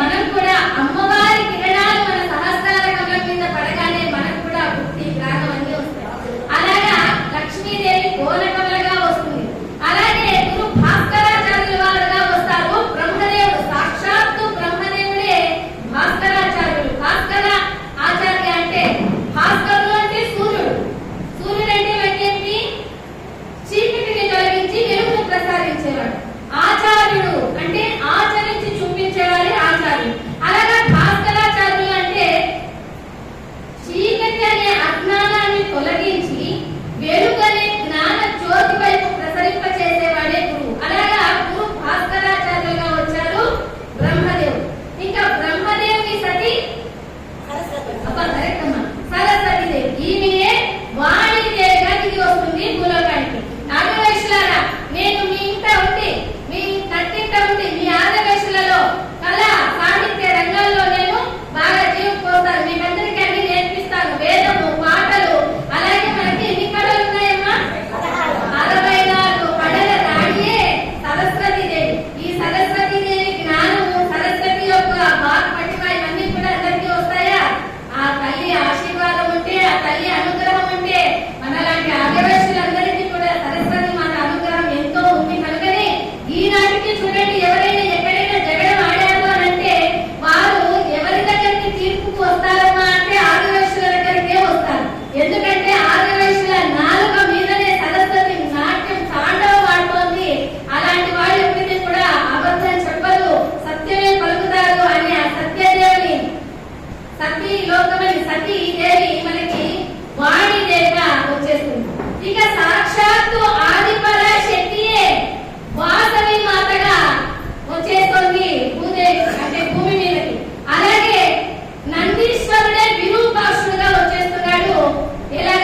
మనం కూడా అమ్మవారి కిరణాలు మన సహస్రాల కమల మీద పడగానే మనకు కూడా బుద్ధి ప్రాణం అన్ని వస్తాయి అలాగా లక్ష్మీదేవి కోల కమలగా వస్తుంది. అలాగే గురు భాస్కరాచార్యుల వారుగా వస్తారు. బ్రహ్మదేవుడు సాక్షాత్తు బ్రహ్మదేవుడే భాస్కరాచార్యులు భాస్కర ఆచార్య అంటే భాస్కరులు అంటే సూర్యుడు. సూర్యుడు అంటే మనకేంటి చీకటిని తొలగించి వెలుగును ప్రసాదించేవాడు. ಎಲ್ಲ